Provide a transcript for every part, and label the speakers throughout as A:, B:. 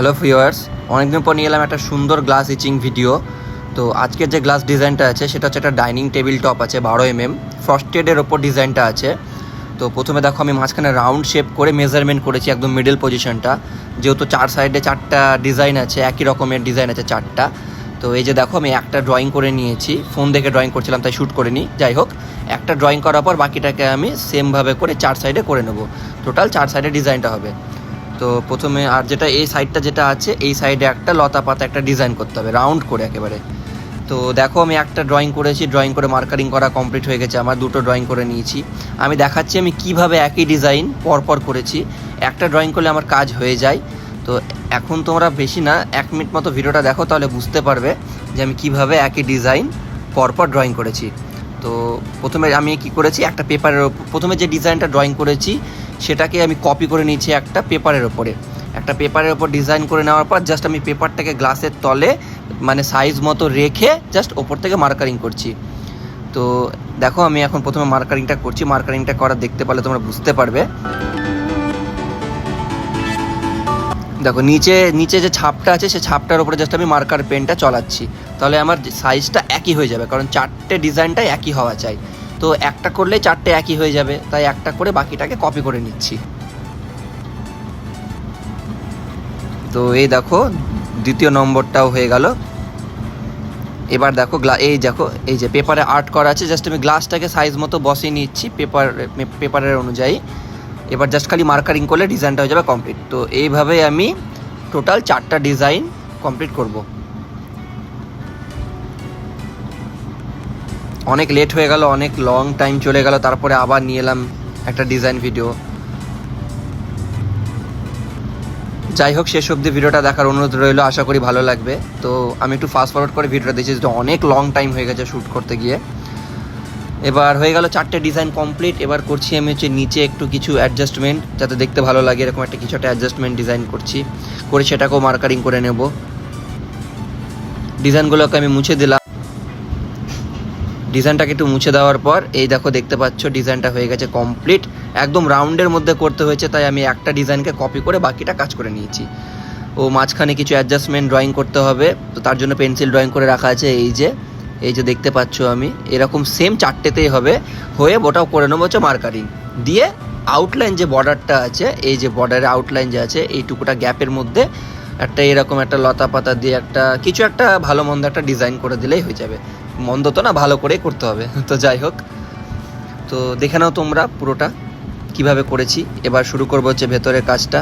A: Hello viewers অনেকদিন পর নিয়ে এলাম একটা সুন্দর গ্লাস ইচিং ভিডিও তো আজকের যে গ্লাস ডিজাইনটা আছে, সেটা হচ্ছে একটা ডাইনিং টেবিল টপ আছে, বারো এম এম ফ্রস্টেডের ওপর ডিজাইনটা আছে। তো প্রথমে দেখো, আমি মাঝখানে রাউন্ড শেপ করে মেজারমেন্ট করেছি একদম মিডল পজিশনটা যেহেতু চার সাইডে চারটা ডিজাইন আছে, একই রকমের ডিজাইন আছে চারটা। তো এই যে দেখো, আমি একটা ড্রয়িং করে নিয়েছি। ফোন দেখে ড্রয়িং করছিলাম, তাই শ্যুট করে নিই যাই হোক, একটা ড্রয়িং করার পর বাকিটাকে আমি সেমভাবে করে চার সাইডে করে নেব। টোটাল চার সাইডে ডিজাইনটা হবে। তো প্রথমে আর যেটা এই সাইডটা যেটা আছে, এই সাইডে একটা লতা পাতা একটা ডিজাইন করতে হবে রাউন্ড করে একেবারে। তো দেখো আমি একটা ড্রয়িং করেছি ড্রয়িং করে মার্কারিং করা কমপ্লিট হয়ে গেছে, আমার দুটো ড্রয়িং করে নিয়েছি। আমি দেখাচ্ছি আমি কীভাবে একই ডিজাইন পরপর করেছি। একটা ড্রয়িং করলে আমার কাজ হয়ে যায়। তো এখন তোমরা বেশি না, এক মিনিট মতো ভিডিওটা দেখো, তাহলে বুঝতে পারবে যে আমি কীভাবে একই ডিজাইন পরপর ড্রয়িং করেছি। তো প্রথমে আমি কি করেছি, একটা পেপারের প্রথমে যে ডিজাইনটা ড্রয়িং করেছি সেটাকে আমি কপি করে নিয়েছি একটা পেপারের ওপরে। একটা পেপারের ওপর ডিজাইন করে নেওয়ার পর জাস্ট আমি পেপারটাকে গ্লাসের তলে মানে সাইজ মতো রেখে জাস্ট ওপর থেকে মার্কারিং করছি। তো দেখো আমি এখন প্রথমে মার্কারিংটা করছি। মার্কারিংটা করা দেখতে পারলে তোমরা বুঝতে পারবে। দেখো নিচে নিচে যে ছাপটা আছে, সে ছাপটার উপরে জাস্ট আমি মার্কার পেনটা চলাচ্ছি। তাহলে আমার সাইজটা একই হয়ে যাবে, কারণ চারটে ডিজাইনটা একই হওয়া চাই। তো একটা করলে চারটে একই হয়ে যাবে, তাই একটা করে বাকিটাকে কপি করে নিচ্ছি। তো এই দেখো, দ্বিতীয় নম্বরটাও হয়ে গেল। এবার দেখো এই দেখো, এই যে পেপারে আর্ট করা আছে জাস্ট আমি গ্লাসটাকে সাইজ মতো বসিয়ে নিচ্ছি পেপার পেপারের অনুযায়ী। এবার জাস্ট খালি মার্কারিং করলে ডিজাইনটা হয়ে যাবে কমপ্লিট তো এইভাবে আমি টোটাল চারটা ডিজাইন কমপ্লিট করব। অনেক লেট হয়ে গেল, অনেক লং টাইম চলে গেল, তারপরে আবার নিয়ে এলাম একটা ডিজাইন ভিডিও যাই হোক, শেষ অবধি ভিডিওটা দেখার অনুরোধ রইল, আশা করি ভালো লাগবে। তো আমি একটু ফাস্ট ফরওয়ার্ড করে ভিডিওটা দিয়েছি, যেটা অনেক লং টাইম হয়ে গেছে শ্যুট করতে গিয়ে। এবার হয়ে গেল চারটে ডিজাইন কমপ্লিট এবার করছি আমি হচ্ছে নিচে একটু কিছু অ্যাডজাস্টমেন্ট যাতে দেখতে ভালো লাগে, এরকম একটা কিছু একটা অ্যাডজাস্টমেন্ট ডিজাইন করছি। করে সেটাকেও মার্কারিং করে নেব। ডিজাইনগুলোকে আমি মুছে দিলাম। ডিজাইনটাকে একটু মুছে দেওয়ার পর, এই দেখো দেখতে পাচ্ছ, ডিজাইনটা হয়ে গেছে কমপ্লিট। একদম রাউন্ডের মধ্যে করতে হয়েছে, তাই আমি একটা ডিজাইনকে কপি করে বাকিটা কাজ করে নিয়েছি। ও মাঝখানে কিছু অ্যাডজাস্টমেন্ট ড্রয়িং করতে হবে, তো তার জন্য পেন্সিল ড্রয়িং করে রাখা আছে, এই যে এই যে দেখতে পাচ্ছ আমি। এরকম সেম চারটেতেই হবে, হয়ে ওটাও করে নেব হচ্ছে মার্কারিং দিয়ে আউটলাইন যে বর্ডারটা আছে, এই যে বর্ডারের আউটলাইন যে আছে এইটুকুটা গ্যাপের মধ্যে একটা এরকম একটা লতা পাতা দিয়ে একটা, কিছু একটা ভালো মন্দ একটা ডিজাইন করে দিলেই হয়ে যাবে। মন্দ তো না, ভালো করেই করতে হবে। তো যাই হোক, তো দেখে নাও তোমরা পুরোটা, কীভাবে করেছি। এবার শুরু করব হচ্ছে ভেতরের কাজটা।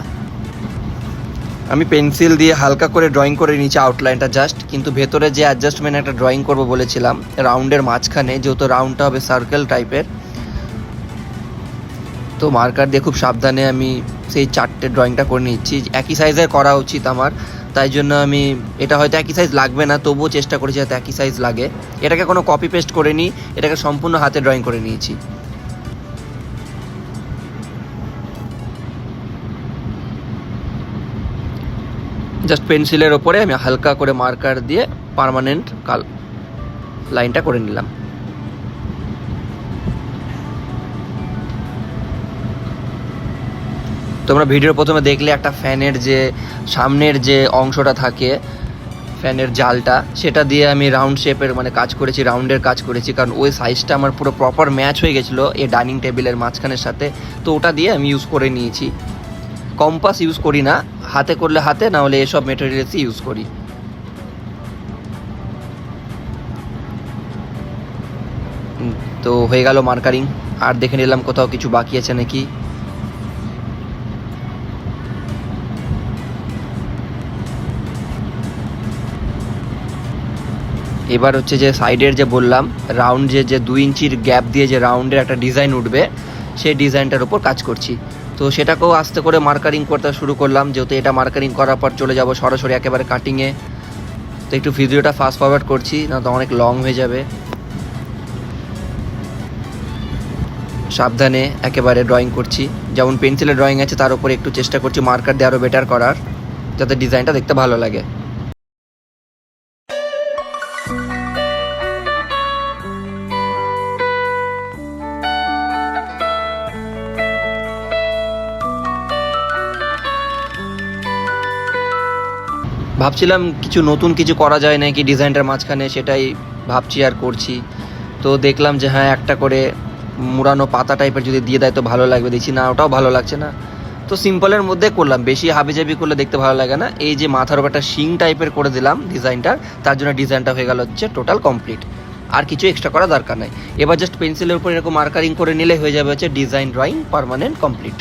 A: আমি পেন্সিল দিয়ে হালকা করে ড্রয়িং করে নিয়েছি আউটলাইনটা জাস্ট কিন্তু ভেতরে যে অ্যাডজাস্টমেন্ট একটা ড্রয়িং করব বলেছিলাম রাউন্ডের মাঝখানে, যেহেতু রাউন্ডটা হবে সার্কেল টাইপের তো মার্কার দিয়ে খুব সাবধানে আমি সেই চারটে ড্রয়িংটা করে নিচ্ছি। একই সাইজের করা উচিত আমার। তাই জন্য আমি, এটা হয়তো একই সাইজ লাগবে না, তবুও চেষ্টা করেছি যাতে একই সাইজ লাগে। এটাকে কোনো কপি পেস্ট করে নিই এটাকে সম্পূর্ণ হাতে ড্রয়িং করে নিয়েছি। জাস্ট পেন্সিলের ওপরে আমি হালকা করে মার্কার দিয়ে পার্মানেন্ট কাল লাইনটা করে নিলাম। তোমরা ভিডিওর প্রথমে দেখলে একটা ফ্যানের যে সামনের যে অংশটা থাকে, ফ্যানের জালটা, সেটা দিয়ে আমি রাউন্ড শেপের মানে কাজ করেছি রাউন্ডের কাজ করেছি, কারণ ওই সাইজটা আমার পুরো প্রপার ম্যাচ হয়ে গেছিল এই ডাইনিং টেবিলের মাঝখানের সাথে। তো ওটা দিয়ে আমি ইউজ করে নিয়েছি। কম্পাস ইউজ করি না, হাতে করলে হাতে, না হলে এসব মেটেরিয়ালসই ইউজ করি। তো হয়ে গেল মার্কারিং আর দেখে নিলাম কোথাও কিছু বাকি আছে নাকি? এবার হচ্ছে যে সাইডের যে বললাম রাউন্ড যে যে দুই ইঞ্চির গ্যাপ দিয়ে যে রাউন্ডের একটা ডিজাইন উঠবে, সেই ডিজাইনটার উপর কাজ করছি। তো সেটাকেও আস্তে করে মার্কারিং করতে শুরু করলাম, যেহেতু এটা মার্কারিং করার পর চলে যাব সরাসরি একেবারে কাটিংয়ে তো একটু ভিডিওটা ফাস্ট ফরওয়ার্ড করছি, না তো অনেক লং হয়ে যাবে। সাবধানে একেবারে ড্রয়িং করছি। যেমন পেন্সিলে ড্রয়িং আছে, তার উপরে একটু চেষ্টা করছি মার্কার দিয়ে আরও বেটার করার, যাতে ডিজাইনটা দেখতে ভালো লাগে। ভাবছিলাম কিছু নতুন কিছু করা যায় নাকি ডিজাইনটার মাঝখানে, সেটাই ভাবছি আর করছি। তো দেখলাম যে হ্যাঁ একটা করে মুড়ানো পাতা টাইপের যদি দিয়ে দেয় তো ভালো লাগবে। দেখছি না, ওটাও ভালো লাগছে না। তো সিম্পলের মধ্যে করলাম। বেশি হাবিজাবি করলে দেখতে ভালো লাগে না। এই যে মাথার উপর একটা শিং টাইপের করে দিলাম ডিজাইনটার তার জন্য ডিজাইনটা হয়ে গেল হচ্ছে টোটাল কমপ্লিট আর কিছু এক্সট্রা করা দরকার নাই। এবার জাস্ট পেন্সিলের উপর এরকম মার্কারিং করে নিলে হয়ে যাবে হচ্ছে ডিজাইন ড্রয়িং পারমানেন্ট কমপ্লিট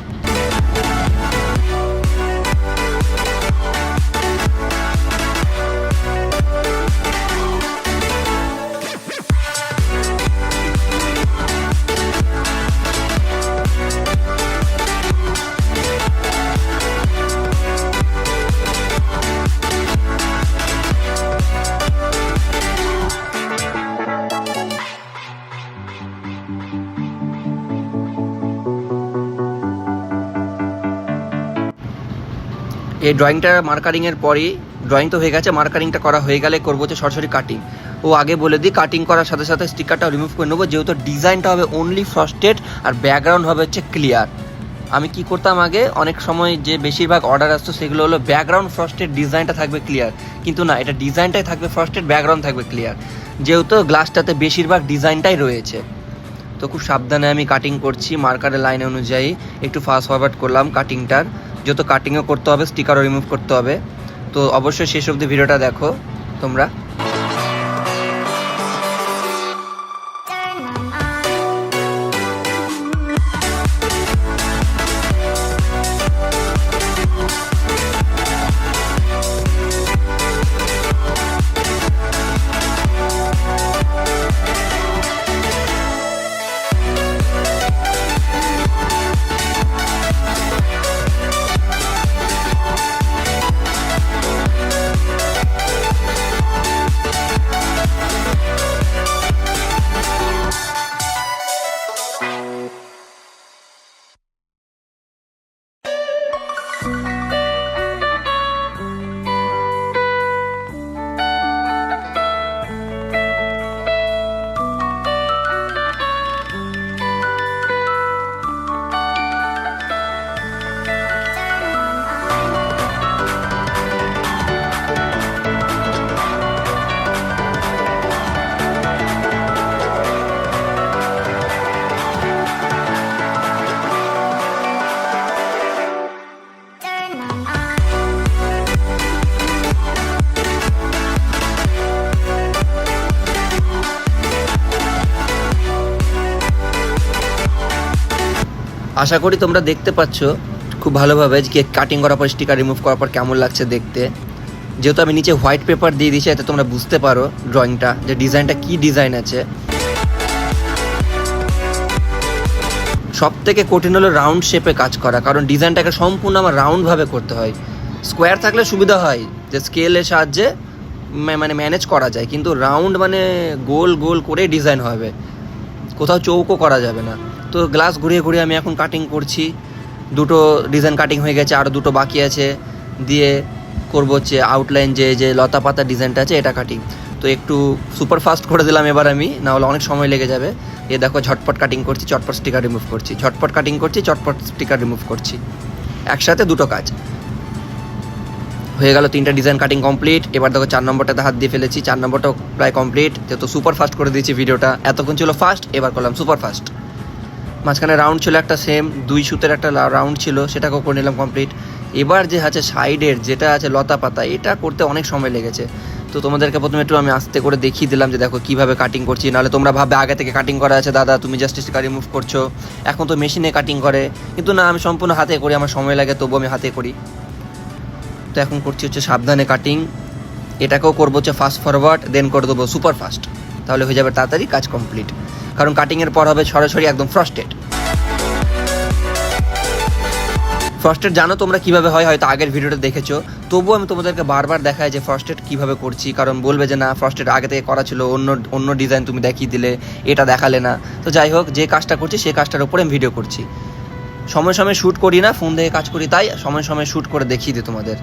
A: এই ড্রয়িংটা মার্কারিংয়ের পরেই ড্রয়িং তো হয়ে গেছে মার্কারিংটা করা হয়ে গেলে করব হচ্ছে সরাসরি কাটিং ও আগে বলে দিই কাটিং করার সাথে সাথে স্টিকারটা রিমুভ করে নেব, যেহেতু ডিজাইনটা হবে অনলি ফ্রস্টেড আর ব্যাকগ্রাউন্ড হবে হচ্ছে ক্লিয়ার আমি কি করতাম আগে, অনেক সময় যে বেশিরভাগ অর্ডার আসতো, সেগুলো হলো ব্যাকগ্রাউন্ড ফ্রস্টেড ডিজাইনটা থাকবে ক্লিয়ার কিন্তু না, এটা ডিজাইনটাই থাকবে ফ্রস্টেড ব্যাকগ্রাউন্ড থাকবে ক্লিয়ার যেহেতু গ্লাসটাতে বেশিরভাগ ডিজাইনটাই রয়েছে। তো খুব সাবধানে আমি কাটিং করছি মার্কারের লাইন অনুযায়ী, একটু ফাস্ট ফরওয়ার্ড করলাম কাটিংটার যত কাটিংও করতে হবে স্টিকারও রিমুভ করতে হবে। তো অবশ্যই শেষ অবধি ভিডিওটা দেখো তোমরা। আশা করি তোমরা দেখতে পাচ্ছ খুব ভালোভাবে যে কেক কাটিং করার পর স্টিকার রিমুভ করার পর কেমন লাগছে দেখতে। যেহেতু আমি নিচে হোয়াইট পেপার দিয়ে দিয়েছি, এতে তোমরা বুঝতে পারো ড্রয়িংটা যে ডিজাইনটা কি ডিজাইন আছে। সব থেকে কঠিন হলো রাউন্ড শেপে কাজ করা, কারণ ডিজাইনটাকে সম্পূর্ণ আমার রাউন্ডভাবে করতে হয়। স্কোয়ার থাকলে সুবিধা হয়, যে স্কেলের সাহায্যে মানে ম্যানেজ করা যায়, কিন্তু রাউন্ড মানে গোল গোল করে ডিজাইন হবে। কোথাও চৌকো করা যাবে না। তো গ্লাস ঘুরিয়ে ঘুরিয়ে আমি এখন কাটিং করছি। দুটো ডিজাইন কাটিং হয়ে গেছে আরও দুটো বাকি আছে। দিয়ে করব হচ্ছে আউটলাইন যে যে লতা পাতা ডিজাইনটা আছে, এটা কাটিং তো একটু সুপার ফাস্ট করে দিলাম এবার আমি না হলে অনেক সময় লেগে যাবে। এ দেখো ঝটপট কাটিং করছি চটপট স্টিকার রিমুভ করছি। ঝটপট কাটিং করছি চটপট স্টিকার রিমুভ করছি। একসাথে দুটো কাজ। হয়ে গেল তিনটা ডিজাইন কাটিং কমপ্লিট এবার দেখো চার নম্বরটাতে হাত দিয়ে ফেলেছি, চার নম্বরটাও প্রায় কমপ্লিট যেহেতু সুপার ফাস্ট করে দিয়েছি ভিডিওটা এতক্ষণ ছিল ফাস্ট এবার করলাম সুপার ফাস্ট মাঝখানে রাউন্ড ছিল একটা সেম দুই সুতের একটা রাউন্ড ছিল, সেটাকেও করে নিলাম কমপ্লিট এবার যে আছে সাইডের যেটা আছে লতা পাতা, এটা করতে অনেক সময় লেগেছে। তো তোমাদেরকে প্রথমে একটু আমি আস্তে করে দেখিয়ে দিলাম যে দেখো কীভাবে কাটিং করছি। নাহলে তোমরা ভাবে আগে থেকে কাটিং করা আছে, দাদা, তুমি জাস্ট স্টিকার রিমুভ করছ। এখন তো মেশিনে কাটিং করে। কিন্তু না, আমি সম্পূর্ণ হাতে করি, আমার সময় লাগে তবু আমি হাতে করি। তো এখন করছি হচ্ছে সাবধানে কাটিং এটাকেও করব হচ্ছে ফাস্ট ফরওয়ার্ড দেন করে দেবো সুপার ফাস্ট তাহলে হয়ে যাবে তাড়াতাড়ি কাজ কমপ্লিট কারণ কাটিংয়ের পর হবে সরাসরি একদম ফ্রস্টেড ফ্রস্টেড জানো তোমরা কীভাবে হয়? হয়তো আগের ভিডিওটা দেখেছ। তবুও আমি তোমাদেরকে বারবার দেখাই যে ফ্রস্টেড কীভাবে করছি, কারণ বলবে যে না ফ্রস্টেড আগে থেকে করা ছিল, অন্য অন্য ডিজাইন তুমি দেখিয়ে দিলে, এটা দেখালে না। তো যাই হোক, যে কাজটা করছি সেই কাজটার উপরে আমি ভিডিও করছি। সময় সময় শ্যুট করি না ফোন থেকে কাজ করি, তাই সময় সময় শ্যুট করে দেখিয়ে দিই তোমাদের।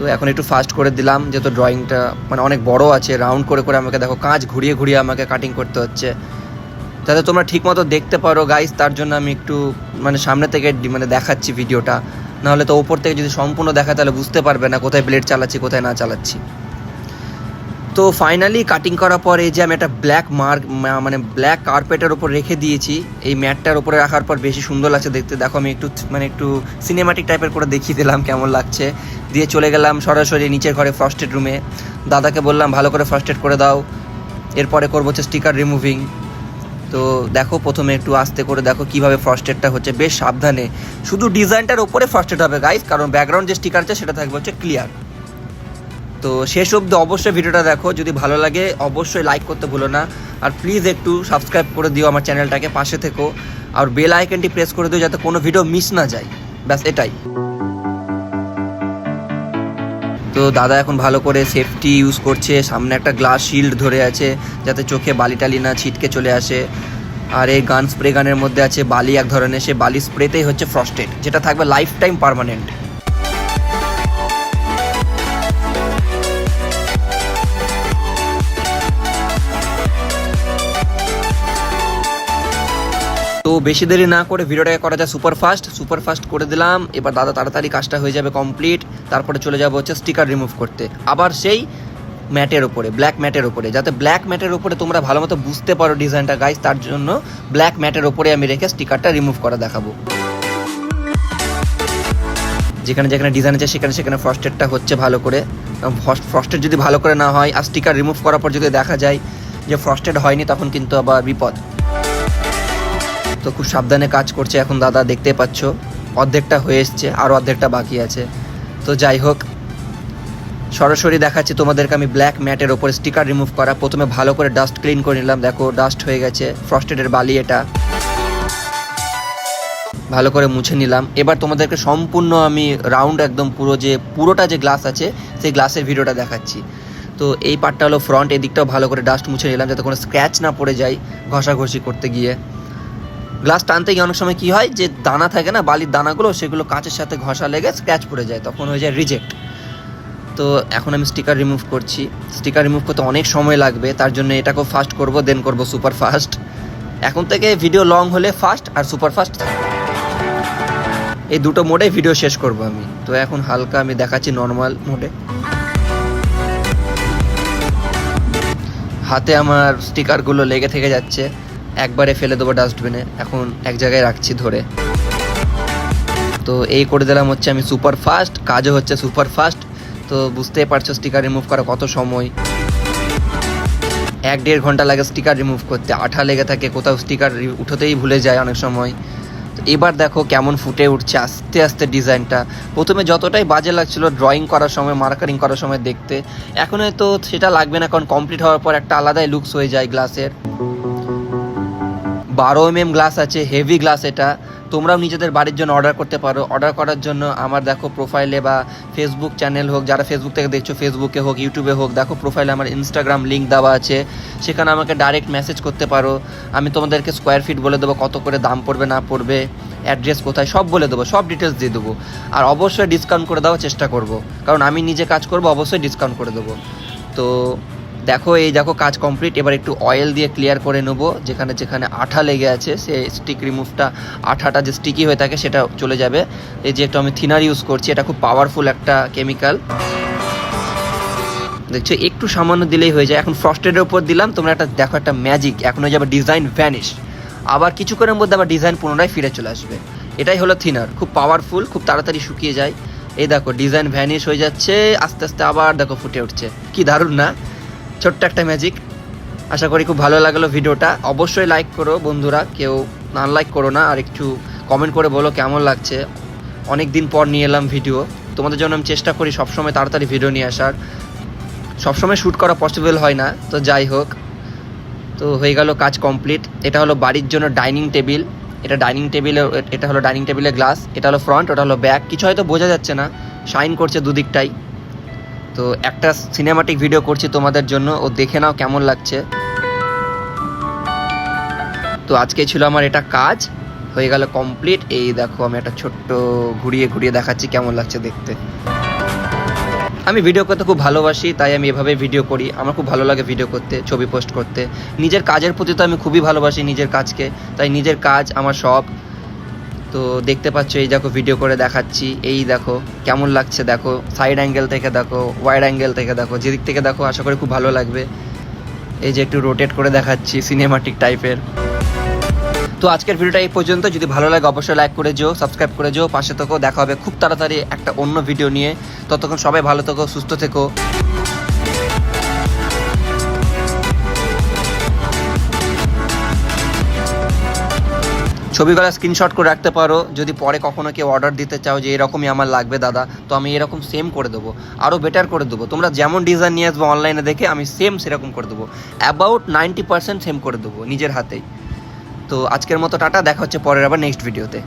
A: তো এখন একটু ফাস্ট করে দিলাম, যেহেতু ড্রয়িংটা মানে অনেক বড় আছে রাউন্ড করে করে আমাকে দেখো কাঁচ ঘুরিয়ে ঘুরিয়ে আমাকে কাটিং করতে হচ্ছে। যাতে তোমরা ঠিকমতো দেখতে পারো গাইস তার জন্য আমি একটু মানে সামনে থেকে মানে দেখাচ্ছি ভিডিওটা নাহলে তো ওপর থেকে যদি সম্পূর্ণ দেখা তাহলে বুঝতে পারবে না কোথায় ব্লেড চালাচ্ছি, কোথায় না চালাচ্ছি। তো ফাইনালি কাটিং করার পর যে আমি একটা ব্ল্যাক মার্ক মানে ব্ল্যাক কার্পেটের ওপর রেখে দিয়েছি। এই ম্যাটটার উপরে রাখার পর বেশি সুন্দর লাগছে দেখতে। দেখো, আমি একটু মানে একটু সিনেমাটিক টাইপের করে দেখিয়ে দিলাম কেমন লাগছে। দিয়ে চলে গেলাম সরাসরি নিচের ঘরে ফার্স্ট এড রুমে দাদাকে বললাম, ভালো করে ফার্স্ট এড করে দাও। এরপরে করব হচ্ছে স্টিকার রিমুভিং তো দেখো, প্রথমে একটু আস্তে করে দেখো কীভাবে ফার্স্ট এডটা হচ্ছে। বেশ সাবধানে। শুধু ডিজাইনটার ওপরে ফার্স্ট এড হবে গাইস কারণ ব্যাকগ্রাউন্ড যে স্টিকার আছে, সেটা থাকবে হচ্ছে ক্লিয়ার তো শেষ অবধি অবশ্যই ভিডিওটা দেখো, যদি ভালো লাগে অবশ্যই লাইক করতে ভুলো না। আর প্লিজ একটু সাবস্ক্রাইব করে দিও আমার চ্যানেলটাকে পাশে থেকো। আর বেল আইকনটি প্রেস করে দিও যাতে কোনো ভিডিও মিস না যায়। ব্যাস, এটাই। তো দাদা এখন ভালো করে সেফটি ইউজ করছে, সামনে একটা গ্লাস শিল্ড ধরে আছে, যাতে চোখে বালি টালি না ছিটকে চলে আসে। আর এই গান স্প্রে গানের মধ্যে আছে বালি এক ধরনের, সে বালি স্প্রেতেই হচ্ছে ফ্রস্টেড যেটা থাকবে লাইফ টাইম পারমানেন্ট তো বেশি দেরি না করে ভিডিওটাকে করা যায় সুপার ফাস্ট সুপার ফাস্ট করে দিলাম। এবার দাদা, তাড়াতাড়ি কাজটা হয়ে যাবে কমপ্লিট তারপরে চলে যাব হচ্ছে স্টিকার রিমুভ করতে। আবার সেই ম্যাটের ওপরে ব্ল্যাক ম্যাটের ওপরে যাতে ব্ল্যাক ম্যাটের ওপরে তোমরা ভালো মতো বুঝতে পারো ডিজাইনটা গাইজ তার জন্য ব্ল্যাক ম্যাটের ওপরে আমি রেখে স্টিকারটা রিমুভ করা দেখাবো। যেখানে যেখানে ডিজাইন আছে, সেখানে সেখানে ফ্রস্টেডটা হচ্ছে ভালো করে। ফ্রস্টেড যদি ভালো করে না হয়, আর স্টিকার রিমুভ করার পর যদি দেখা যায় যে ফ্রস্টেড হয়নি, তখন কিন্তু আবার বিপদ। তো খুব সাবধানে কাজ করছে। এখন দাদা দেখতে পাচ্ছ, অর্ধেকটা হয়ে এসছে, আর অর্ধেকটা বাকি আছে। তো যাই হোক, সরাসরি দেখাচ্ছি তোমাদেরকে আমি ব্ল্যাক ম্যাটের ওপর স্টিকার রিমুভ করা। প্রথমে ভালো করে ডাস্ট ক্লিন করে নিলাম। দেখো ডাস্ট হয়ে গেছে ফ্রস্টেডের বালি এটা। ভালো করে মুছে নিলাম। এবার তোমাদেরকে সম্পূর্ণ আমি রাউন্ড একদম পুরো যে, পুরোটা যে গ্লাস আছে, সেই গ্লাসের ভিডিওটা দেখাচ্ছি। তো এই পার্টটা হলো ফ্রন্ট এদিকটাও ভালো করে ডাস্ট মুছে নিলাম, যাতে কোনো স্ক্র্যাচ না পড়ে যায় ঘষাঘষি করতে গিয়ে। গ্লাস টানতে গিয়ে অনেক সময় কি হয়, যে দানা থাকে না, বালির দানাগুলো, সেগুলো কাঁচের সাথে ঘষা লেগে স্ক্র্যাচ পড়ে যায়, তখন হয়ে যায় রিজেক্ট তো এখন আমি স্টিকার রিমুভ করছি। স্টিকার রিমুভ করতে অনেক সময় লাগবে, তার জন্য এটাকেও ফাস্ট করব দেন করব সুপার ফাস্ট এখন থেকে ভিডিও লং হলে ফাস্ট আর সুপার ফাস্ট এই দুটো মোডে ভিডিও শেষ করব আমি। তো এখন হালকা আমি দেখাচ্ছি নর্মাল মোডে হাতে আমার স্টিকারগুলো লেগে থেকে যাচ্ছে। একবারে ফেলে দেবো ডাস্টবিনে এখন এক জায়গায় রাখছি ধরে। তো এই করে দিলাম হচ্ছে আমি সুপার ফাস্ট কাজও হচ্ছে সুপার ফাস্ট তো বুঝতেই পারছ স্টিকার রিমুভ করা কত সময়। এক দেড় ঘণ্টা লাগে স্টিকার রিমুভ করতে। আঠা লেগে থাকে, কোথাও স্টিকার উঠোতেই ভুলে যায় অনেক সময়। তো এবার দেখো কেমন ফুটে উঠছে আস্তে আস্তে ডিজাইনটা। প্রথমে যতটাই বাজে লাগছিল ড্রয়িং করার সময় মার্কারিং করার সময় দেখতে। এখন তো সেটা লাগবে না, কারণ কমপ্লিট হওয়ার পর একটা আলাদাই লুকস হয়ে যায় গ্লাসের বারো এম এম গ্লাস আছে হেভি গ্লাস এটা। তোমরাও নিজেদের বাড়ির জন্য অর্ডার করতে পারো। অর্ডার করার জন্য আমার দেখো প্রোফাইলে বা ফেসবুক চ্যানেল হোক, যারা ফেসবুক থেকে দেখছ ফেসবুকে হোক ইউটিউবে হোক, দেখো প্রোফাইলে আমার ইনস্টাগ্রাম লিঙ্ক দেওয়া আছে। সেখানে আমাকে ডাইরেক্ট মেসেজ করতে পারো। আমি তোমাদেরকে স্কোয়ার ফিট বলে দেবো, কত করে দাম পড়বে, না পড়বে অ্যাড্রেস কোথায়, সব বলে দেবো, সব ডিটেলস দিয়ে দেবো। আর অবশ্যই ডিসকাউন্ট করে দেওয়ার চেষ্টা করব। কারণ আমি নিজে কাজ করব, অবশ্যই ডিসকাউন্ট করে দেবো। তো দেখো, এই দেখো কাজ কমপ্লিট এবার একটু অয়েল দিয়ে ক্লিয়ার করে নেব। যেখানে যেখানে আঠা লেগে আছে সে স্টিক রিমুভটা আঠাটা যে স্টিকি হয়ে থাকে, সেটা চলে যাবে। এই যে একটু আমি থিনার ইউজ করছি, এটা খুব পাওয়ারফুল একটা কেমিক্যাল দেখছ, একটু সামান্য দিলেই হয়ে যায়। এখন ফ্রস্টেডের উপর দিলাম, তোমরা একটা, দেখো একটা ম্যাজিক এখন হয়ে যাবে ডিজাইন ভ্যানিশ আবার কিছুক্ষণের মধ্যে আবার ডিজাইন পুনরায় ফিরে চলে আসবে। এটাই হলো থিনার খুব পাওয়ারফুল খুব তাড়াতাড়ি শুকিয়ে যায়। এই দেখো ডিজাইন ভ্যানিশ হয়ে যাচ্ছে, আস্তে আস্তে আবার দেখো ফুটে উঠছে। কি দারুণ না? ছোট্ট একটা ম্যাজিক আশা করি খুব ভালো লাগল ভিডিওটা। অবশ্যই লাইক করো বন্ধুরা, কেউ আনলাইক করো না, আর একটু কমেন্ট করে বলো কেমন লাগছে। অনেক দিন পর নিয়ে এলাম ভিডিও তোমাদের জন্য আমি চেষ্টা করি সবসময় তাড়াতাড়ি ভিডিও নিয়ে আসার। সবসময় শ্যুট করা পসিবল হয় না, তো যাই হোক। তো হয়ে গেল কাজ কমপ্লিট এটা হলো বাড়ির জন্য ডাইনিং টেবিল এটা ডাইনিং টেবিলের এটা হলো ডাইনিং টেবিলের গ্লাস এটা হলো ফ্রন্ট ওটা হলো ব্যাক কিছু হয়তো বোঝা যাচ্ছে না। শাইন করছে দুদিকটাই। তো একটা সিনেমাটিক ভিডিও করছি তোমাদের জন্য। ও দেখে নাও কেমন লাগছে। তো আজকে ছিল আমার এটা কাজ। হয়ে গেল কমপ্লিট এই দেখো, আমি একটা ছোট্ট ঘুরিয়ে ঘুরিয়ে দেখাচ্ছি কেমন লাগছে দেখতে। আমি ভিডিও করতে খুব ভালোবাসি, তাই আমি এভাবে ভিডিও করি। আমার খুব ভালো লাগে ভিডিও করতে, ছবি পোস্ট করতে। নিজের কাজের প্রতি তো আমি খুবই ভালোবাসি নিজের কাজকে। তাই নিজের কাজ, আমার সব তো দেখতে পাচ্ছ, এই দেখো ভিডিও করে দেখাচ্ছি। এই দেখো, কেমন লাগছে দেখো সাইড অ্যাঙ্গেল থেকে দেখো ওয়াইড অ্যাঙ্গেল থেকে দেখো, যেদিক থেকে দেখো, আশা করি খুব ভালো লাগবে। এই যে একটু রোটেট করে দেখাচ্ছি সিনেমাটিক টাইপের তো আজকের ভিডিওটা এই পর্যন্ত। যদি ভালো লাগে, অবশ্যই লাইক করে যেও সাবস্ক্রাইব করে যেও, পাশে থেকো দেখা হবে খুব তাড়াতাড়ি একটা অন্য ভিডিও নিয়ে। ততক্ষণ সবাই ভালো থেকো, সুস্থ থেকো। ছবিগুলো স্ক্রিনশট করে রাখতে পারো। যদি পরে কখনো কেউ অর্ডার দিতে চাও যে এরকমই আমার লাগবে দাদা, তো আমি এরকম সেম করে দেবো। আরও বেটার করে দেবো। তোমরা যেমন ডিজাইন নিয়ে আসব অনলাইনে দেখে আমি সেম সেরকম করে দেবো। অ্যাবাউট নাইনটি পার্সেন্ট সেম করে দেবো নিজের হাতেই। তো আজকের মতো টাটা, দেখা হচ্ছে পরের আবার নেক্সট ভিডিওতে